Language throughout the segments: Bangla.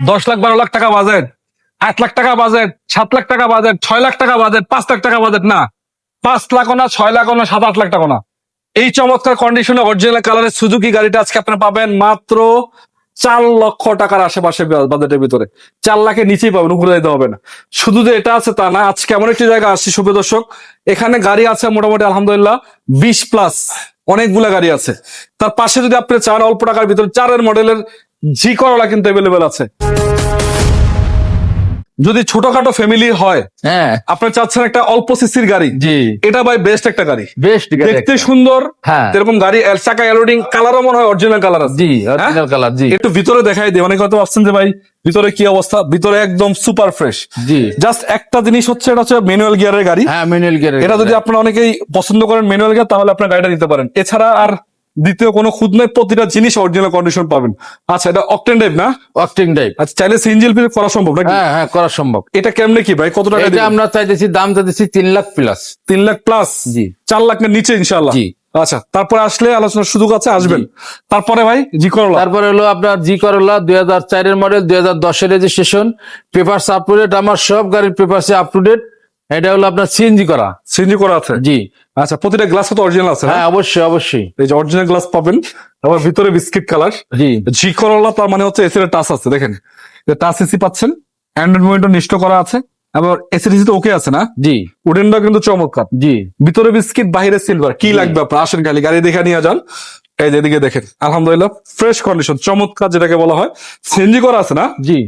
দশ লাখ, বারো লাখ টাকা বাজেট আট লাখ টাকা বাজেট সাত লাখ টাকা বাজেট ছয় লাখ টাকা বাজেট পাঁচ লাখ টাকা বাজেট না। পাঁচ লাখ না, ছয় লাখ না, সাত আট লাখ টাকা না। এই চমৎকার কন্ডিশনে অরিজিনাল কালারের সুজুকি গাড়িটা আজকে আপনারা পাবেন মাত্র চার লক্ষ টাকার আশেপাশে বাজেটের ভিতরে। চার লাখের নিচেই পাবেন, উপরে যেতে হবে না। শুধু যে এটা আছে তা না, আজকে এমন একটি জায়গা আসছে, সুপ্রিয় দর্শক। এখানে গাড়ি আছে মোটামুটি, আলহামদুলিল্লাহ, বিশ প্লাস অনেকগুলা গাড়ি আছে। তার পাশে যদি আপনি চান, অল্প টাকার ভিতরে চারের মডেলের জি করলা কিন্তু অ্যাভেলেবেল আছে। যদি ছোটখাটো ফ্যামিলি হয় হ্যাঁ। আপনি চাচ্ছেন একটা অল্প সিসির গাড়ি। জি। এটা ভাই বেস্ট একটা গাড়ি। বেস্ট দেখতে সুন্দর হ্যাঁ। এরকম গাড়ি এল- চাকা এলোডিং কালারও মনে হয় অরিজিনাল কালার আছে। জি অরিজিনাল কালার জি। একটু ভিতরে দেখাই দিই অনেকে হয়তো ভাবছেন যে ভাই ভিতরে কি অবস্থা? ভিতরে একদম সুপার ফ্রেশ জি। জাস্ট একটা জিনিস হচ্ছে এটা হচ্ছে ম্যানুয়াল গিয়ারের গাড়ি। হ্যাঁ ম্যানুয়াল গিয়ার এটা যদি আপনারা অনেকেই পছন্দ করেন ম্যানুয়াল গিয়ার তাহলে আপনার গাড়িটা নিতে পারেন। এছাড়া আর দ্বিতীয় কোনো খুদ নেই প্রতিটা জিনিস অরিজিনাল কন্ডিশন পাবেন। আচ্ছা এটা অকটেন টাইপ না? অকটিং টাইপ আচ্ছা চাইলে সিঞ্জেল করা সম্ভব নাকি? হ্যাঁ হ্যাঁ করা সম্ভব। এটা কেমনে কি ভাই? কত টাকা এটা? আমরা চাইতেছি দাম চাইতেছি তিন লাখ প্লাস তিন লাখ প্লাস জি। চার লাখের নিচে ইনশাল্লাহ জি। আচ্ছা তারপরে আসলে আলোচনার সুযোগ আছে আসবেন। তারপরে ভাই জি করলা। তারপরে হলো আপনার জি করলা দুই হাজার চারের মডেল দুই হাজার দশের registration papers up to date আমার সব গাড়ির পেপারস আপ টু ডেট এটা হলো আপনার সিএনজি করা। সিঞ্জি করা আছে? জি। আচ্ছা প্রতিটা গ্লাস তো অরিজিনাল আছে হ্যাঁ? অবশ্যই অবশ্যই। এই যে অরিজিনাল গ্লাস পাবেন আবার ভিতরে বিস্কিট কালার জি। জি করলা তার মানে হচ্ছে এসির টাচ আছে দেখেন। টাচ এসি পাচ্ছেন অ্যান্ড্রয়েড মনিটর নিশ্চিত করা আছে আবার এসি তো ওকে আছে না? জি। উডেনটা কিন্তু চমৎকার। জি। ভিতরে বিস্কিট বাইরে সিলভার কি লাগবে আপনার? আসেন খালি গাড়ি দেখে নিয়ে যান। এই যে এদিকে দেখেন আলহামদুলিল্লাহ ফ্রেশ কন্ডিশন চমৎকার যেটাকে বলা হয়। সিএনজি করা আছে না? জি।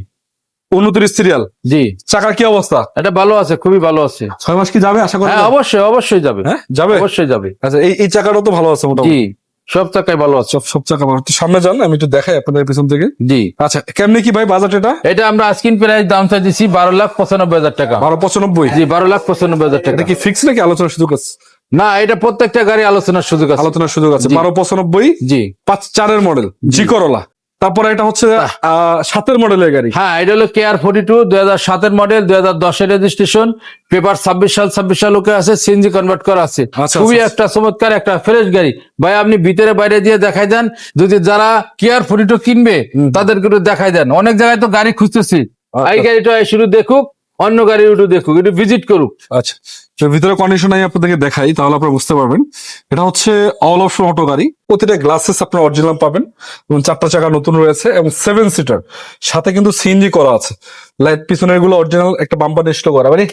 উনত্রিশ সিরিয়াল জি। চাকার কি অবস্থা? এটা ভালো আছে খুবই ভালো আছে। ছয় মাস কি যাবে আশা করি? হ্যাঁ অবশ্যই অবশ্যই যাবে। হ্যাঁ যাবে? অবশ্যই যাবে। আচ্ছা এই এই চাকাটাও তো ভালো আছে মোটামুটি। সব ভালো আছে। সব সব চাকা ভালো। সামনে যান আমি একটু দেখাই আপনাদের পিছন থেকে। জি। আচ্ছা কেমনি কি ভাই বাজার এটা? এটা আমরা আজকিন প্রাইস দাম চাইছি বারো লাখ পঁচানব্বই হাজার টাকা। বারো পঁচানব্বই? জি বারো লাখ পঁচানব্বই হাজার টাকা। এটা কি ফিক্স নাকি আলোচনার সুযোগ আছে? না এটা প্রত্যেকটা গাড়ি আলোচনার সুযোগ আছে। আলোচনার সুযোগ আছে। বারো পঁচানব্বই জি। পাঁচ চারের মডেল জি করলা। তারপরে এটা হচ্ছে সাতের মডেলের গাড়ি। হ্যাঁ এটা হলো কেয়ার ফোর্টি টু দুই হাজার সাতের মডেল দুই হাজার দশের রেজিস্ট্রেশন পেপার ছাব্বিশ সাল ছাব্বিশ সাল ওকে আছে সিএনজি কনভার্ট করা আছে। আচ্ছা, খুবই আচ্ছা। একটা চমৎকার একটা ফ্রেশ গাড়ি। ভাই আপনি ভিতরে বাইরে দিয়ে দেখাই দেন যদি যারা কেয়ার ফোর্টি টু কিনবে তাদেরকে একটু দেখাই দেন। অনেক জায়গায় তো গাড়ি খুঁজতেছি। আচ্ছা। এই গাড়িটা শুরু দেখুক অন্য গাড়ি একটু দেখুক একটু ভিজিট করুক। আচ্ছা তো ভিতরে কন্ডিশন আমি আপনাদেরকে দেখাই তাহলে আপনারা বুঝতে পারবেন। এটা হচ্ছে অল অপশন অটো গাড়ি প্রতিটা গ্লাসেস আপনার অরিজিনাল পাবেন এবং চারটা চাকা নতুন রয়েছে এবং সেভেন সিটার সাথে কিন্তু সিএনজি করা আছে। লাইট পিছনেরগুলো অরিজিনাল একটা বাম্পার নিষ্ট করা। মানে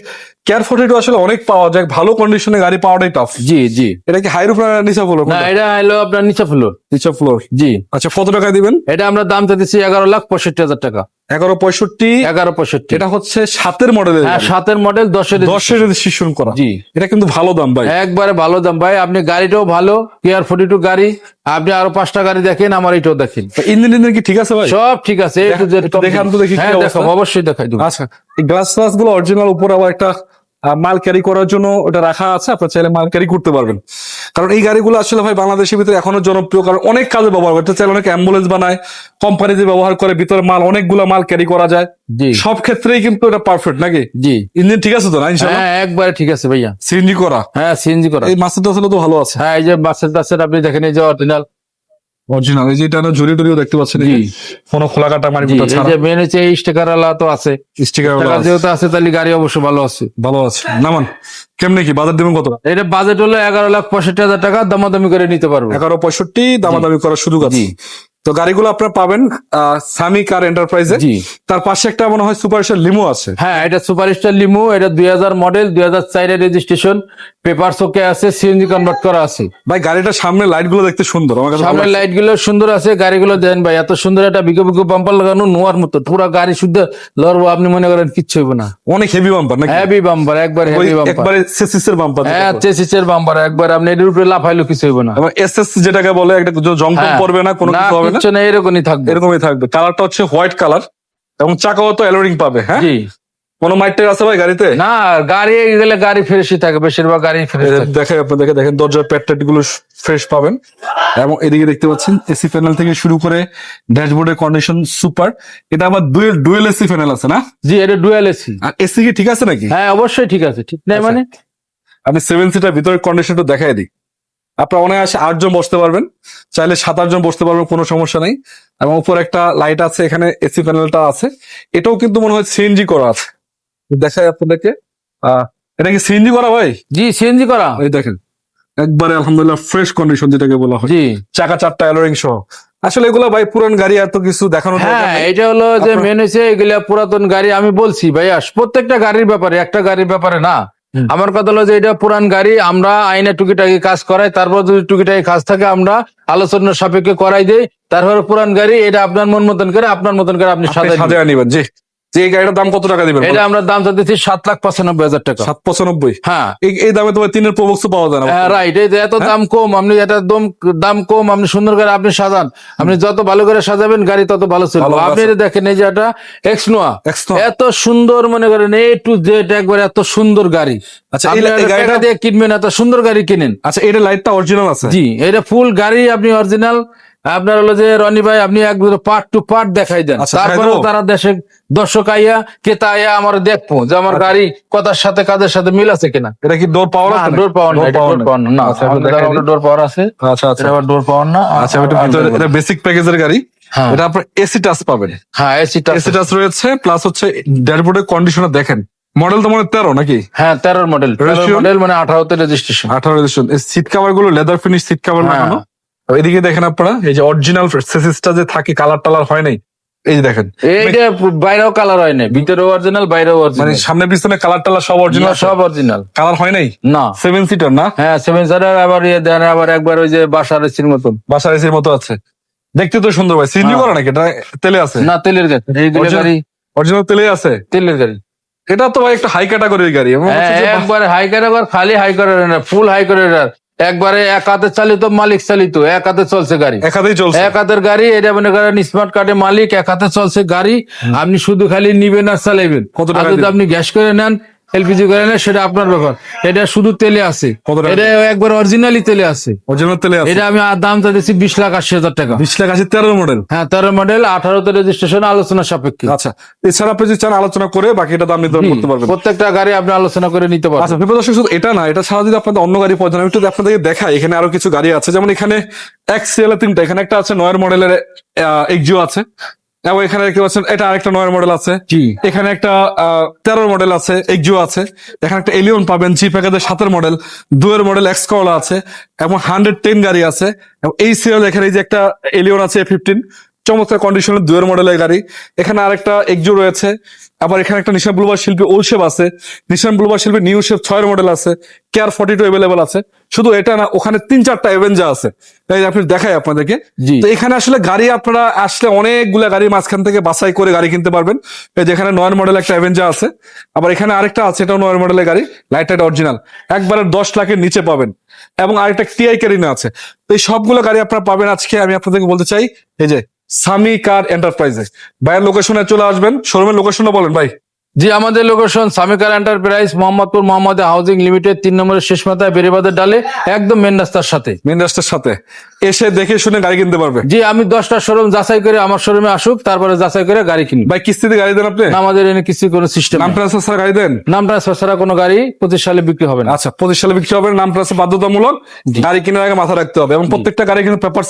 কেয়ার ফোর্টি আসলে অনেক পাওয়া যায় ভালো কন্ডিশনে গাড়ি পাওয়াটাই টাফ জি জি। এটা কি হাই রুফ নিচা ফ্লোর না এটা হলো আপনার নিচা ফ্লোর নিচা ফ্লোর জি। আচ্ছা কত টাকা দিবেন? এটা আমরা দাম চাইতেছি এগারো লাখ পঁয়ষট্টি হাজার টাকা। এগারো পঁয়ষট্টি এগারো পঁয়ষট্টি। এটা হচ্ছে সাতের মডেলের হ্যাঁ সাতের মডেল দশের দশের রেজিস্ট্রেশন করা। জি। এটা কিন্তু ভালো দাম ভাই। একবারে ভালো দাম ভাই। আপনি গাড়িটাও ভালো কেয়ার ফোর্টি টু গাড়ি। আপনি আরও পাঁচটা গাড়ি দেখেন আমার এটাও দেখেন। ইঞ্জিন ইঞ্জিন কি ঠিক আছে ভাই? সব ঠিক আছে দেখান তো দেখি হ্যাঁ অবশ্যই দেখাই দেবো। আচ্ছা গ্লাস গ্লাসগুলো অরিজিনাল উপরে আবার একটা মাল ক্যারি করার জন্য ওটা রাখা আছে আপনার চাইলে মাল ক্যারি করতে পারবেন। কারণ এই গাড়িগুলো আসলে ভাই বাংলাদেশের ভিতরে এখনও জনপ্রিয় কারণ অনেক কাজে ব্যবহার করতে চাইলে অনেক অ্যাম্বুলেন্স বানায় কোম্পানিতে ব্যবহার করে ভিতরে মাল অনেকগুলো মাল ক্যারি করা যায়। সব ক্ষেত্রেই কিন্তু এটা পারফেক্ট নাকি? জি। ইঞ্জিন ঠিক আছে তো না ইনশাআল্লাহ? হ্যাঁ একবারে ঠিক আছে ভাইয়া। সিএনজি করা? হ্যাঁ সিএনজি করা। এই আসলে তো ভালো আছে। হ্যাঁ এই যে বাসের টাসের আপনি দেখেন এই যে অরিজিনাল অরিজিনাল এই যে এটা ঝুড়ি টুরিও দেখতে পাচ্ছেন এই কোনো খোলা কাটা মারি এই ছাড়া। যে মেন হচ্ছে স্টিকার আলা তো আছে। স্টিকার আলা যেহেতু আছে তাহলে গাড়ি অবশ্য ভালো আছে। ভালো আছে। নামান কেমনে কি? বাজার দেবেন কত? এটা বাজেট হলো এগারো লাখ পঁয়ষট্টি হাজার টাকা দামাদামি করে নিতে পারব। এগারো পঁয়ষট্টি দামাদামি করার সুযোগ আছে। তো গাড়িগুলো আপনারা পাবেন সামি কার এন্টারপ্রাইজে তার পাশে একটা মনে হয় সুপার স্টার লিমো আছে। হ্যাঁ এটা সুপার স্টার লিমো এটা দুই হাজার মডেল দুই হাজার চারের রেজিস্ট্রেশন পেপার ওকে আছে সিএনজি কনভার্ট করা আছে। ভাই গাড়িটার সামনে লাইটগুলো দেখতে সুন্দর আমার কাছে ভালো লাইটগুলো সুন্দর আছে গাড়িগুলো দেন ভাই এত সুন্দর একটা বিকো বিকো বাম্পার লাগানো নোয়ার মতো পুরো গাড়ি শুদ্ধ লড়বো আপনি মনে করেন কিচ্ছু হইব না। অনেক হেভি বাম্পার নাকি? হেভি বাম্পার একবার হেভি বাম্পার একবারে সেসিসের বাম্পার হ্যাঁ চেসিসের বাম্পার একবার আপনি এর উপরে লাফাইলো কিছু হইব না। এসএস যেটাকে বলে একটা জং হ্যাঁ। পড়বে না কোনো কিছু হবে না? না এরকমই থাকবে। এরকমই থাকবে। কালারটা হচ্ছে হোয়াইট কালার এবং চাকাও তো এলোরিং পাবে হ্যাঁ? জি। কোনো মাইটের আছে ভাই গাড়িতে? না গাড়ি গেলে গাড়ি ফ্রেশই থাকে বেশিরভাগ গাড়ি ফ্রেশ থাকে দেখে আপনি দেখে দেখেন দরজার প্যাড ট্যাডগুলো ফ্রেশ পাবেন। এবং এদিকে দেখতে পাচ্ছেন এসি প্যানেল থেকে শুরু করে ড্যাশবোর্ডের কন্ডিশন সুপার এটা আবার ডুয়েল ডুয়েল এসি প্যানেল আছে না? জি এটা ডুয়াল এসি। আর এসি কি ঠিক আছে নাকি? হ্যাঁ অবশ্যই ঠিক আছে ঠিক নাই আচ্ছা। মানে? আমি সেভেন সিটার ভিতরের কন্ডিশনটা দেখাই দিই। আপনার অনায়াসে আটজন বসতে পারবেন। চাইলে সাত আটজন বসতে পারবেন কোনো সমস্যা নেই। এবং উপর একটা লাইট আছে এখানে এসি প্যানেলটা আছে। এটাও কিন্তু মনে হয় সিএনজি করা আছে। দেখাই আপনাদেরকে। আহ, এটা কি সিএনজি করা ভাই? জি সিএনজি করা। এই দেখেন একবারে আলহামদুলিল্লাহ ফ্রেশ কন্ডিশন যেটাকে বলা হয়। জি। চাকা চারটা অ্যালোরিং সহ। আসলে এগুলো ভাই পুরান গাড়ি এত কিছু দেখানো হ্যাঁ এটা হলো যে আপনার- মেন হয়েছে এগুলা পুরাতন গাড়ি। আমি বলছি ভাই প্রত্যেকটা গাড়ির ব্যাপারে একটা গাড়ির ব্যাপারে না। আমার কথা হলো যে এটা পুরান গাড়ি আমরা আইনে টুকিটাকি কাজ করাই তারপর যদি টুকিটাকি কাজ থাকে আমরা আলোচনার সাপেক্ষে করাই দেই। তারপর পুরান গাড়ি এটা আপনার মন মতন করে আপনার মতন করে আপনি সাজা। সাজায় নিবেন জি। যে এই গাড়িটার দাম কত টাকা দিবেন এটা আমরা দাম চাচ্ছি সাত লাখ পঁচানব্বই হাজার টাকা। সাত পঁচানব্বই? হ্যাঁ। এই দামে তোমার তিনের প্রবক্স পাওয়া যায় না? হ্যাঁ রাইট এই এত দাম কম আপনি এটা দম দাম কম আপনি সুন্দর করে আপনি সাজান। আপনি যত ভালো করে সাজাবেন গাড়ি তত ভালো চলবে। আপনি দেখেন এই যে এটা এক্সনোয়া। এত সুন্দর মনে করেন এ টু জেড একবার এত সুন্দর গাড়ি। আচ্ছা এই গাড়িটা দিয়ে কিনবেন এত সুন্দর গাড়ি কিনেন। আচ্ছা এটা লাইটটা অরিজিনাল আছে? জি এটা ফুল গাড়ি আপনি অরিজিনাল আপনার হলো যে রনি ভাই আপনি একবার পার্ট টু পার্ট দেখাই দেন। আচ্ছা, তারপরেও তারা দেশে দর্শক আইয়া ক্রেতা আইয়া আমার দেখব যে আমার গাড়ি কথার সাথে কাজের সাথে মিল আছে কিনা। এটা কি ডোর পাওয়ার আছে ডোর পাওয়ার না ডোর পাওয়ার না। আচ্ছা। ডোর পাওয়ার আছে। আচ্ছা আচ্ছা। এটা ডোর পাওয়ার না। আচ্ছা এটা ভিতরে এটা বেসিক প্যাকেজের গাড়ি। হ্যাঁ। এটা আপনার এসি টাচ পাবেন। হ্যাঁ এসিটা এসি টাচ রয়েছে প্লাস হচ্ছে ড্যাশবোর্ডের কন্ডিশনার দেখেন। মডেল তো মনে তেরো নাকি? হ্যাঁ তেরোর মডেল মডেল মানে আঠারোতে রেজিস্ট্রেশন আঠারো এডিশন সিট কাভারগুলো লেদার ফিনিশ সিট কাভার। লাগানো। এদিকে দেখেন আপনারা এই যে অরিজিনাল সেসিসটা যে থাকে কালার টালার হয় নাই। এই যে দেখেন এইটা বাইরেও কালার হয় না ভিতরেও অরিজিনাল বাইরেও অরিজিনাল মানে সামনে পিছনে কালার টালার সব অরিজিনাল সব অরিজিনাল কালার হয় নাই? না। সেভেন সিটার না? হ্যাঁ সেভেন সিটার আবার ইয়ে দেন আবার একবার ওই যে বাসার এসির মতন। বাসার এসির মতো আছে। দেখতে তো সুন্দর ভাই। হ্যাঁ। করা নাকি? এটা তেলে আছে? না তেলের গাড়ি। অরিজিনাল তেলে আছে? তেলের গাড়ি। এটা তো ভাই একটা হাই ক্যাটাগরির গাড়ি। একবারে হাই একবার খালি হাই করে না ফুল হাই করে একবারে এক হাতে চালিত মালিক চালিত এক হাতে চলছে গাড়ি। এক হাতে চলছে। এক হাতের গাড়ি এটা মনে করেন স্মার্ট কার্ডের মালিক এক হাতে চলছে গাড়ি আপনি শুধু খালি নিবেন আর চালাইবেন। কত টাকা যদি আপনি গ্যাস করে নেন এলপিজি করে নেন সেটা আপনার ব্যাপার। এটা শুধু তেলে আছে। এটা একবার অরিজিনালি তেলে আছে। অরিজিনাল তেলে আছে? এটা আমি আর দাম চাইছি বিশ লাখ আশি হাজার টাকা। বিশ লাখ আশি তেরো মডেল হ্যাঁ তেরো মডেল আঠারোতে রেজিস্ট্রেশন আলোচনা সাপেক্ষে। আচ্ছা এছাড়া আপনি যদি চান আলোচনা করে বাকিটা দাম নির্ধারণ করতে পারবেন। প্রত্যেকটা গাড়ি আপনি আলোচনা করে নিতে পারবেন। আচ্ছা বিপদ দর্শক শুধু এটা না এটা ছাড়া যদি আপনাদের অন্য গাড়ি আমি একটু আপনাদেরকে দেখাই এখানে আরও কিছু গাড়ি আছে যেমন এখানে এক্সেল তিনটা এখানে একটা আছে নয়ের মডেলের এক্সিও আছে। এবং এখানে দেখতে পাচ্ছেন এটা আরেকটা নয়ের মডেল আছে। জি। এখানে একটা তেরো মডেল আছে এক্সিও আছে। এখানে একটা এলিয়ন পাবেন জি প্যাকেজের সাতের মডেল দুয়ের মডেল এক্স করলা আছে এবং হান্ড্রেড টেন গাড়ি আছে। এবং এই সিরিয়াল এখানে এই যে একটা এলিয়ন আছে ফিফটিন চমৎকার কন্ডিশনের দুয়ের মডেলের গাড়ি। এখানে আরেকটা এক্সিও রয়েছে। আবার এখানে একটা নিশান ব্লুবার শিল্পী ওল শেপ আছে। Nissan Bluebird Sylphy new shape ছয়ের মডেল আছে। কেয়ার ফর্টি টু অ্যাভেলেবল আছে। শুধু এটা না ওখানে তিন চারটা এভেঞ্জা আছে। তাই আপনি দেখাই আপনাদেরকে। তো এখানে আসলে গাড়ি আপনারা আসলে অনেকগুলা গাড়ির মাঝখান থেকে বাছাই করে গাড়ি কিনতে পারবেন। যেখানে নয় মডেল একটা অ্যাভেঞ্জা আছে। আবার এখানে আরেকটা আছে এটাও নয় মডেলের গাড়ি। লাইট অরিজিনাল একবারে দশ লাখের নিচে পাবেন। এবং আরেকটা টিআই ক্যারিনা আছে। তো এই সবগুলো গাড়ি আপনারা পাবেন। আজকে আমি আপনাদেরকে বলতে চাই এই যে সামি কার এন্টারপ্রাইজে ভাইয়ের লোকেশনে চলে আসবেন শোরুমের লোকেশনে বলেন ভাই। জি আমাদের location Samikar enterprise Mohammadpur Mohammad housing limited তিন নম্বরের শেষ মাথায় বেরিবাদের ডালে একদম মেন রাস্তার সাথে। মেন রাস্তার সাথে। এসে দেখে শুনে গাড়ি কিনতে পারবে? জি আমি দশটা শোরুম যাচাই করে আমার শোরুমে আসুক তারপরে যাচাই করে গাড়ি কিনবো। ভাই কিস্তিতে গাড়ি দেন আপনি? আমাদের এনে কিস্তি কোনো সিস্টেম নাম ট্রান্সফার ছাড়া গাড়ি দেন? নাম ট্রান্সফার ছাড়া কোনো গাড়ি পঁচিশ সালে বিক্রি হবে না। আচ্ছা পঁচিশ সালে বিক্রি হবে নাম ট্রান্সফার বাধ্যতামূলক। গাড়ি কেনার আগে মাথা রাখতে হবে এবং প্রত্যেকটা গাড়ি কিন্তু পেপার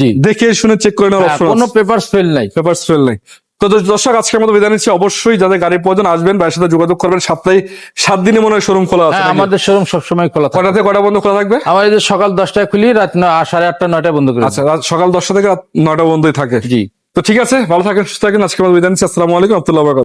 জি। দেখে শুনে চেক করে নেওয়ার হ্যাঁ, অপশন কোনো পেপার ফেল নাই। পেপার ফেল নাই। তো দর্শক আজকের মতো বিদায় নিচ্ছি। অবশ্যই যাদের গাড়ি প্রয়োজন আসবেন ভাইয়ের সাথে যোগাযোগ করবেন। সপ্তাহে সাত দিনে মনে হয় শোরুম খোলা আছে হ্যাঁ আমাদের শোরুম সবসময় খোলা থাকে। কটা থেকে কটা বন্ধ খোলা থাকবে? আমাদের এই যে সকাল দশটায় খুলি রাত সাড়ে আটটা নয়টায় বন্ধ করি। আচ্ছা রাত সকাল দশটা থেকে রাত নয়টা বন্ধই থাকে। জি। তো ঠিক আছে ভালো থাকেন সুস্থ থাকেন। আজকের মতো বিদায় নিচ্ছি। আসসালামু আলাইকুম আব্দুল্লাহ